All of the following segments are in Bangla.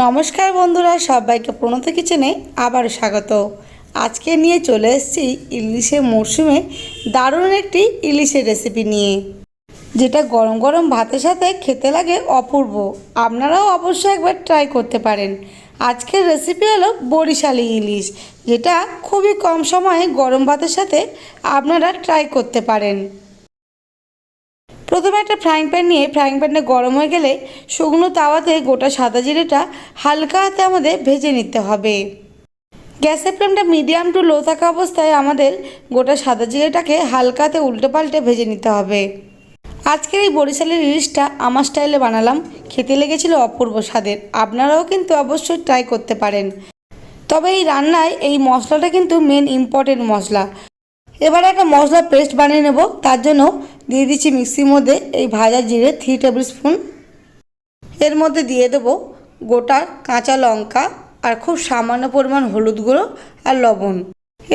নমস্কার বন্ধুরা, সবাইকে প্রণত কিচেনে আবার স্বাগত। আজকে নিয়ে চলে এসেছি ইলিশের মরশুমে দারুণ একটি ইলিশের রেসিপি নিয়ে, যেটা গরম গরম ভাতের সাথে খেতে লাগে অপূর্ব। আপনারাও অবশ্যই একবার ট্রাই করতে পারেন। আজকের রেসিপি হলো বরিশালি ইলিশ, যেটা খুবই কম সময়ে গরম ভাতের সাথে আপনারা ট্রাই করতে পারেন। প্রথমে একটা ফ্রাইং প্যান নিয়ে ফ্রাইং প্যানটা গরম হয়ে গেলে শুকনো তাওয়াতে গোটা সাদা জিরেটা হালকা হাতে আমাদের ভেজে নিতে হবে। গ্যাসের ফ্লেমটা মিডিয়াম টু লো থাকা অবস্থায় আমাদের গোটা সাদা জিরেটাকে হালকা হাতে উল্টে পাল্টে ভেজে নিতে হবে। আজকের এই বরিশালের ইলিশটা আমার স্টাইলে বানালাম, খেতে লেগেছিল অপূর্ব স্বাদের, আপনারাও কিন্তু অবশ্যই ট্রাই করতে পারেন। তবে এই রান্নায় এই মশলাটা কিন্তু মেন ইম্পর্টেন্ট মশলা। এবারে একটা মশলা পেস্ট বানিয়ে নেব, তার জন্য দিয়ে দিচ্ছি মিক্সির মধ্যে এই ভাজা জিরে থ্রি টেবিল স্পুন এর মধ্যে দিয়ে দেব গোটা কাঁচা লঙ্কা আর খুব সামান্য পরিমাণ হলুদ গুঁড়ো আর লবণ।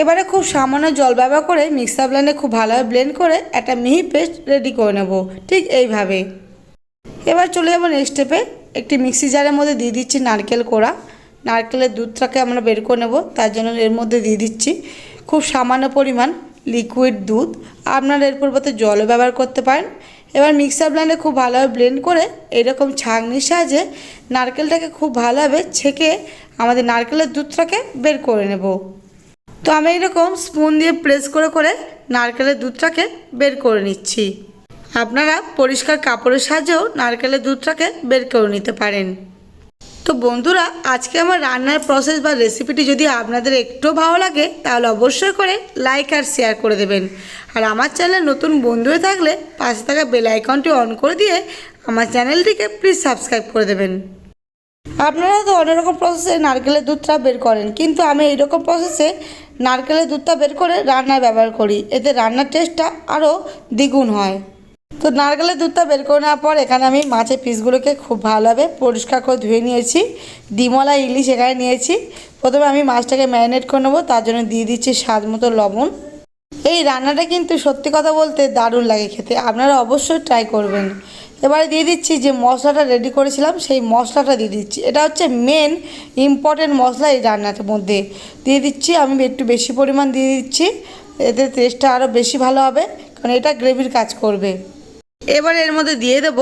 এবারে খুব সামান্য জল ব্যবহার করে মিক্সার ব্লেন্ডে খুব ভালোভাবে ব্লেন্ড করে একটা মিহি পেস্ট রেডি করে নেব, ঠিক এইভাবে। এবার চলে যাব নেক্সট স্টেপে একটি মিক্সি জারের মধ্যে দিয়ে দিচ্ছি নারকেল কোড়া। নারকেলের দুধটাকে আমরা বের করে নেব, তার জন্য এর মধ্যে দিয়ে দিচ্ছি খুব সামান্য পরিমাণ লিকুইড দুধ। আপনারা এর পরিবর্তে জলও ব্যবহার করতে পারেন। এবার মিক্সার ব্লেন্ডে খুব ভালোভাবে ব্লেন্ড করে এরকম ছাঁকনির সাহায্যে নারকেলটাকে খুব ভালোভাবে ছেঁকে আমাদের নারকেলের দুধটাকে বের করে নেব। তো আমি এরকম স্পুন দিয়ে প্রেস করে করে নারকেলের দুধটাকে বের করে নিচ্ছি। আপনারা পরিষ্কার কাপড়ের সাহায্যেও নারকেলের দুধটাকে বের করে নিতে পারেন। তো বন্ধুরা, আজকে আমার রান্নার প্রসেস বা রেসিপিটি যদি আপনাদের একটু ভালো লাগে, তাহলে অবশ্যই করে লাইক আর শেয়ার করে দেবেন। আর আমার চ্যানেল নতুন বন্ধু হয়ে থাকলে পাশে থাকা বেল আইকনটি অন করে দিয়ে আমার চ্যানেলটিকে প্লিজ সাবস্ক্রাইব করে দেবেন। আপনারা তো অনেক রকম প্রসেসে নারকেলের দুধটা বের করেন, কিন্তু আমি এইরকম প্রসেসে নারকেলের দুধটা বের করে রান্নায় ব্যবহার করি। এতে রান্নার টেস্টটা আরও দ্বিগুণ হয়। তো নারকেলের দুধটা বের করে নেওয়ার পর এখানে আমি মাছের পিসগুলোকে খুব ভালোভাবে পরিষ্কার করে ধুয়ে নিয়েছি। ডিমলা ইলিশ এখানে নিয়েছি। প্রথমে আমি মাছটাকে ম্যারিনেট করে নেব, তার জন্য দিয়ে দিচ্ছি স্বাদ মতো লবণ। এই রান্নাটা কিন্তু সত্যি কথা বলতে দারুণ লাগে খেতে, আপনারা অবশ্যই ট্রাই করবেন। এবারে দিয়ে দিচ্ছি যে মশলাটা রেডি করেছিলাম, সেই মশলাটা দিয়ে দিচ্ছি। এটা হচ্ছে মেন ইম্পর্টেন্ট মশলা এই রান্নাটার মধ্যে। দিয়ে দিচ্ছি, আমি একটু বেশি পরিমাণ দিয়ে দিচ্ছি, এতে টেস্টটা আরও বেশি ভালো হবে, কারণ এটা গ্রেভির কাজ করবে। এবার এর মধ্যে দিয়ে দেব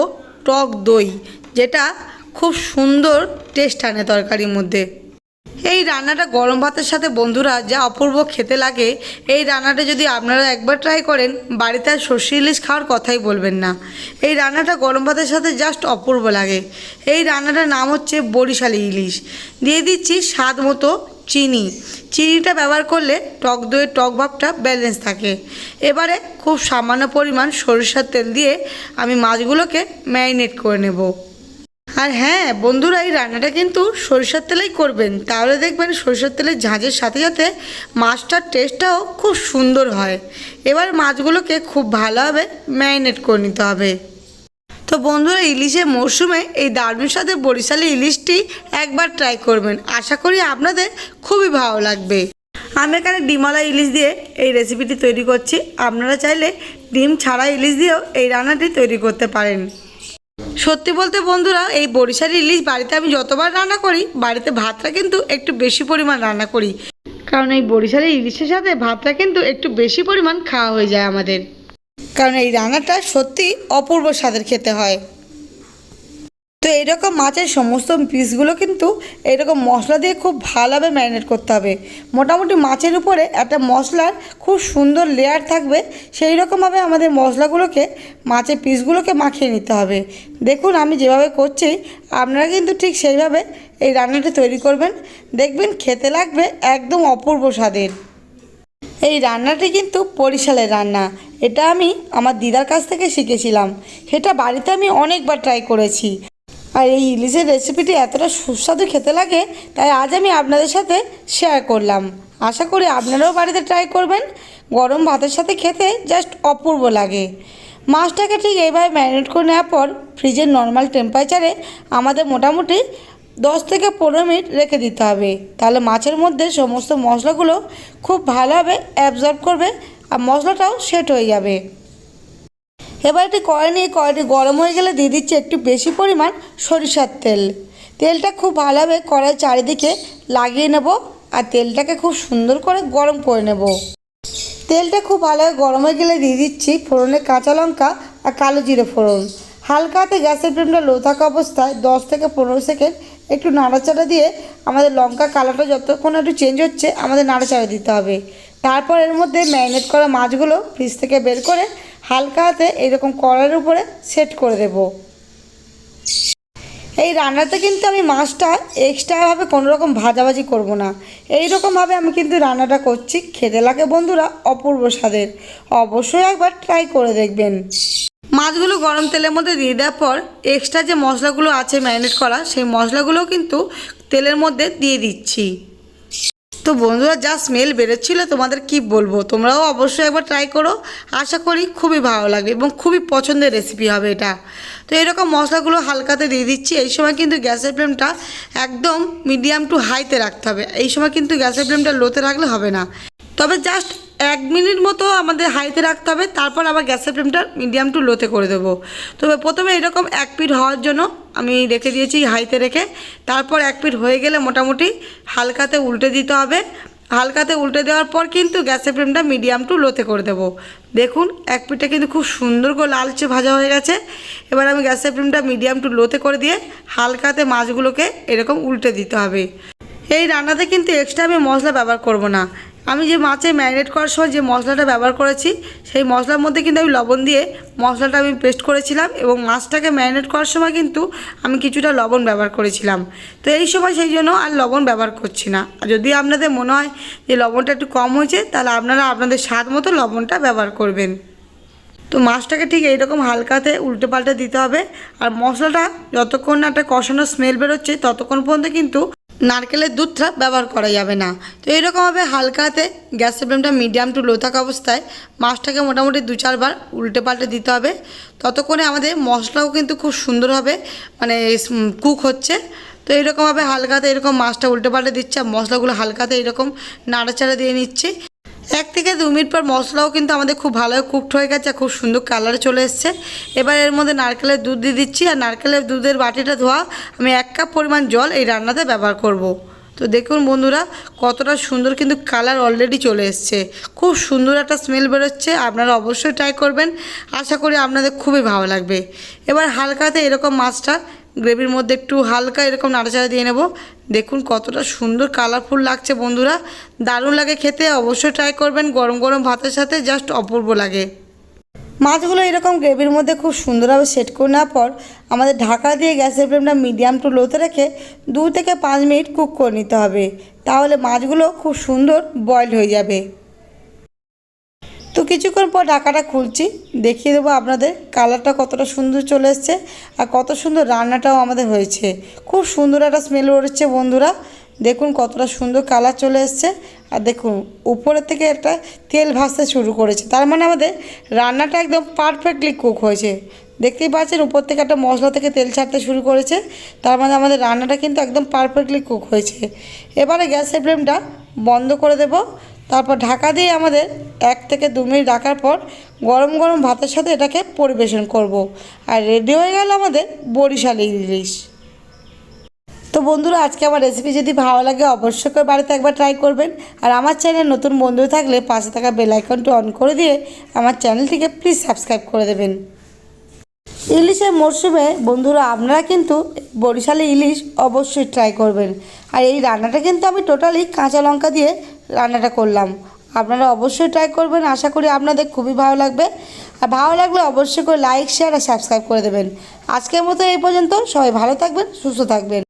টক দই, যেটা খুব সুন্দর টেস্ট আনে তরকারির মধ্যে। এই রান্নাটা গরম ভাতের সাথে বন্ধুরা, যা অপূর্ব খেতে লাগে, এই রান্নাটা যদি আপনারা একবার ট্রাই করেন, বাড়িতে আর সর্ষে ইলিশ খাওয়ার কথাই বলবেন না। এই রান্নাটা গরম ভাতের সাথে জাস্ট অপূর্ব লাগে। এই রান্নাটার নাম হচ্ছে বরিশালি ইলিশ। দিয়ে দিচ্ছি স্বাদ মতো চিনি। চিনিটা ব্যবহার করলে টক দইয়ের টক ভাবটা ব্যালেন্স থাকে। এবারে খুব সামান্য পরিমাণ সরিষার তেল দিয়ে আমি মাছগুলোকে ম্যারিনেট করে নেব। আর হ্যাঁ বন্ধুরা, এই রান্নাটা কিন্তু সরিষার তেলেই করবেন। তাহলে দেখবেন সরিষার তেলের ঝাঁঝের সাথে সাথে মাছটার টেস্টটাও খুব সুন্দর হয়। এবার মাছগুলোকে খুব ভালোভাবে ম্যারিনেট করে নিতে হবে। তো বন্ধুরা, ইলিশের মরশুমে এই দারুণ সাথে বরিশালি ইলিশটি একবার ট্রাই করবেন। আশা করি আপনাদের খুবই ভালো লাগবে। আমি এখানে ডিমালা ইলিশ দিয়ে এই রেসিপিটি তৈরি করছি। আপনারা চাইলে ডিম ছাড়া ইলিশ দিয়েও এই রান্নাটি তৈরি করতে পারেন। সত্যি বলতে বন্ধুরা, এই বরিশালি ইলিশ বাড়িতে আমি যতবার রান্না করি, বাড়িতে ভাতটা কিন্তু একটু বেশি পরিমাণ রান্না করি। কারণ এই বরিশালি ইলিশের সাথে ভাতটা কিন্তু একটু বেশি পরিমাণ খাওয়া হয়ে যায় আমাদের। কারণ এই রান্নাটা সত্যি অপূর্ব স্বাদের খেতে হয়। তো এইরকম মাছের সমস্ত পিসগুলো কিন্তু এইরকম মশলা দিয়ে খুব ভালোভাবে ম্যারিনেট করতে হবে। মোটামুটি মাছের উপরে একটা মশলার খুব সুন্দর লেয়ার থাকবে সেই রকমভাবে আমাদের মশলাগুলোকে, মাছের পিসগুলোকে মাখিয়ে নিতে হবে। দেখুন, আমি যেভাবে করছি, আপনারা কিন্তু ঠিক সেইভাবে এই রান্নাটা তৈরি করবেন। দেখবেন খেতে লাগবে একদম অপূর্ব স্বাদের। এই রান্নাটি কিন্তু বরিশালের রান্না। এটা আমি আমার দিদার কাছ থেকে শিখেছিলাম। সেটা বাড়িতে আমি অনেকবার ট্রাই করেছি। আর এই ইলিশের রেসিপিটি এতটা সুস্বাদু খেতে লাগে, তাই আজ আমি আপনাদের সাথে শেয়ার করলাম। আশা করি আপনারাও বাড়িতে ট্রাই করবেন। গরম ভাতের সাথে খেতে জাস্ট অপূর্ব লাগে। মাছটাকে ঠিক এইভাবে ম্যারিনেট করে নেওয়ার পর ফ্রিজের নর্মাল টেম্পারেচারে আমাদের মোটামুটি দশ থেকে পনেরো মিনিট রেখে দিতে হবে। তাহলে মাছের মধ্যে সমস্ত মশলাগুলো খুব ভালোভাবে অ্যাবজর্ব করবে আর মশলাটাও সেট হয়ে যাবে। এবার একটি কড়াই নিয়ে, কড়াইটি গরম হয়ে গেলে দিয়ে দিচ্ছি একটু বেশি পরিমাণ সরিষার তেল। তেলটা খুব ভালোভাবে কড়াই চারিদিকে লাগিয়ে নেব আর তেলটাকে খুব সুন্দর করে গরম করে নেব। তেলটা খুব ভালোভাবে গরম হয়ে গেলে দিয়ে দিচ্ছি ফোড়নে কাঁচা লঙ্কা আর কালো জিরে ফোড়ন। হালকা হাতে গ্যাসের ফ্লেমটা লো থাকা অবস্থায় দশ থেকে পনেরো সেকেন্ড একটু নাড়াচাড়া দিয়ে আমাদের লঙ্কা কালারটা যতক্ষণ একটু চেঞ্জ হচ্ছে আমাদের নাড়াচাড়া দিতে হবে। তারপর এর মধ্যে ম্যারিনেট করা মাছগুলো ফ্রিজ থেকে বের করে হালকা হাতে এরকম কড়ার উপরে সেট করে দেবো। এই রান্নাতে কিন্তু আমি মাছটা এক্সট্রাভাবে কোনো রকম ভাজাভাজি করব না। এই রকমভাবে আমি কিন্তু রান্নাটা করছি। খেতে লাগে বন্ধুরা, অপূর্ব স্বাদের। অবশ্যই একবার ট্রাই করে দেখবেন। মাছগুলো গরম তেলের মধ্যে দিয়ে দেওয়ার পর এক্সট্রা যে মশলাগুলো আছে ম্যারিনেট করা, সেই মশলাগুলোও কিন্তু তেলের মধ্যে দিয়ে দিচ্ছি। তো বন্ধুরা, যা স্মেল বেরোচ্ছিল, তোমাদের কি বলব? তোমরাও অবশ্যই একবার ট্রাই করো। আশা করি খুবই ভালো লাগবে এবং খুবই পছন্দের রেসিপি হবে এটা। তো এরকম মশলাগুলো হালকাতে দিয়ে দিচ্ছি। এই সময় কিন্তু গ্যাসের ফ্লেমটা একদম মিডিয়াম টু হাইতে রাখতে হবে। এই সময় কিন্তু গ্যাসের ফ্লেমটা লোতে রাখলে হবে না। তবে জাস্ট এক মিনিট মতো আমাদের হাইতে রাখতে হবে, তারপর আবার গ্যাসের ফ্লেমটা মিডিয়াম টু লোতে করে দেবো। তবে প্রথমে এরকম এক পিট হওয়ার জন্য আমি রেখে দিয়েছি হাইতে রেখে। তারপর এক পিট হয়ে গেলে মোটামুটি হালকাতে উল্টে দিতে হবে। হালকাতে উল্টে দেওয়ার পর কিন্তু গ্যাসের ফ্লেমটা মিডিয়াম টু লোতে করে দেবো। দেখুন, এক পিঠটা কিন্তু খুব সুন্দর করে লালচে ভাজা হয়ে গেছে। এবার আমি গ্যাসের ফ্লেমটা মিডিয়াম টু লোতে করে দিয়ে হালকাতে মাছগুলোকে এরকম উল্টে দিতে হবে। এই রান্নাতে কিন্তু এক্সট্রা আমি মশলা ব্যবহার করব না। আমি যে মাছে ম্যারিনেট করার সময় যে মশলাটা ব্যবহার করেছি, সেই মশলার মধ্যে কিন্তু আমি লবণ দিয়ে মশলাটা আমি পেস্ট করেছিলাম এবং মাছটাকে ম্যারিনেট করার সময় কিন্তু আমি কিছুটা লবণ ব্যবহার করেছিলাম। তো এই সময় সেই জন্য আর লবণ ব্যবহার করছি না। যদি আপনাদের মনে হয় যে লবণটা একটু কম হয়েছে, তাহলে আপনারা আপনাদের স্বাদ মতো লবণটা ব্যবহার করবেন। তো মাছটাকে ঠিক এইরকম হালকাতে উল্টে পাল্টে দিতে হবে। আর মশলাটা যতক্ষণ না একটা কষানো স্মেল বেরোচ্ছে, ততক্ষণ পর্যন্ত কিন্তু নারকেলের দুধটা ব্যবহার করা যাবে না। তো এইরকমভাবে হালকাতে গ্যাসের ফ্লেমটা মিডিয়াম টু লো থাকা অবস্থায় মাছটাকে মোটামুটি দু চারবার উল্টে পাল্টে দিতে হবে। ততক্ষণে আমাদের মশলাও কিন্তু খুব সুন্দরভাবে মানে কুক হচ্ছে। তো এইরকমভাবে হালকাতে এরকম মাছটা উল্টে পাল্টে দিচ্ছে আর মশলাগুলো হালকাতে এরকম নাড়াচাড়া দিয়ে নিচ্ছি। এক থেকে দু মিনিট পর মশলাও কিন্তু আমাদের খুব ভালো কুকড হয়ে গেছে, খুব সুন্দর কালার চলে এসছে। এবার এর মধ্যে নারকেলের দুধ দিয়ে দিচ্ছি, আর নারকেলের দুধের বাটিটা ধোয়া, আমি এক কাপ পরিমাণ জল এই রান্নাতে ব্যবহার করব। তো দেখুন বন্ধুরা, কতটা সুন্দর কিন্তু কালার অলরেডি চলে এসছে। খুব সুন্দর একটা স্মেল বেরোচ্ছে, আপনারা অবশ্যই ট্রাই করবেন। আশা করি আপনাদের খুবই ভালো লাগবে। এবার হালকাতে এরকম মাছটা গ্রেভির মধ্যে একটু হালকা এরকম নাড়াচাড়া দিয়ে নেব। দেখুন কতটা সুন্দর কালারফুল লাগছে বন্ধুরা। দারুণ লাগে খেতে, অবশ্যই ট্রাই করবেন। গরম গরম ভাতের সাথে জাস্ট অপূর্ব লাগে। মাছগুলো এরকম গ্রেভির মধ্যে খুব সুন্দরভাবে সেট করে নেওয়ার পর আমাদের ঢাকা দিয়ে গ্যাসের ফ্লেমটা মিডিয়াম টু লোতে রেখে দু থেকে পাঁচ মিনিট কুক করে নিতে হবে। তাহলে মাছগুলো খুব সুন্দর বয়েল হয়ে যাবে। কিছুক্ষণ পর ঢাকাটা খুলছি, দেখিয়ে দেবো আপনাদের কালারটা কতটা সুন্দর চলে এসছে আর কত সুন্দর রান্নাটাও আমাদের হয়েছে। খুব সুন্দর একটা স্মেল উঠছে বন্ধুরা। দেখুন কতটা সুন্দর কালার চলে এসছে। আর দেখুন, উপরের থেকে একটা তেল ভাসতে শুরু করেছে। তার মানে আমাদের রান্নাটা একদম পারফেক্টলি কুক হয়েছে। দেখতেই পাচ্ছেন, উপর থেকে একটা মশলা থেকে তেল ছাড়তে শুরু করেছে। তার মানে আমাদের রান্নাটা কিন্তু একদম পারফেক্টলি কুক হয়েছে। এবারে গ্যাসের ফ্লেমটা বন্ধ করে দেব। তারপর ঢাকা দিয়ে আমাদের এক থেকে দু মিনিট রাখার পর গরম গরম ভাতের সাথে এটাকে পরিবেশন করব। আর রেডি হয়ে গেল আমাদের বরিশালি ইলিশ। তো বন্ধুরা, আজকে আমার রেসিপি যদি ভালো লাগে অবশ্যই করে বাড়িতে একবার ট্রাই করবেন। আর আমার চ্যানেল নতুন বন্ধু থাকলে পাশে থাকা বেল আইকনটি অন করে দিয়ে আমার চ্যানেলটিকে প্লিজ সাবস্ক্রাইব করে দেবেন। ইলিশের মরশুমে বন্ধুরা, আপনারা কিন্তু বরিশালে ইলিশ অবশ্যই ট্রাই করবেন। আর এই রান্নাটা কিন্তু আমি টোটালি কাঁচা লঙ্কা দিয়ে রান্নাটা করলাম। আপনারা অবশ্যই ট্রাই করবেন। আশা করি আপনাদের খুবই ভালো লাগবে। আর ভালো লাগলে অবশ্যই করে লাইক শেয়ার আর সাবস্ক্রাইব করে দেবেন। আজকের মতো এই পর্যন্ত। সবাই ভালো থাকবেন, সুস্থ থাকবেন।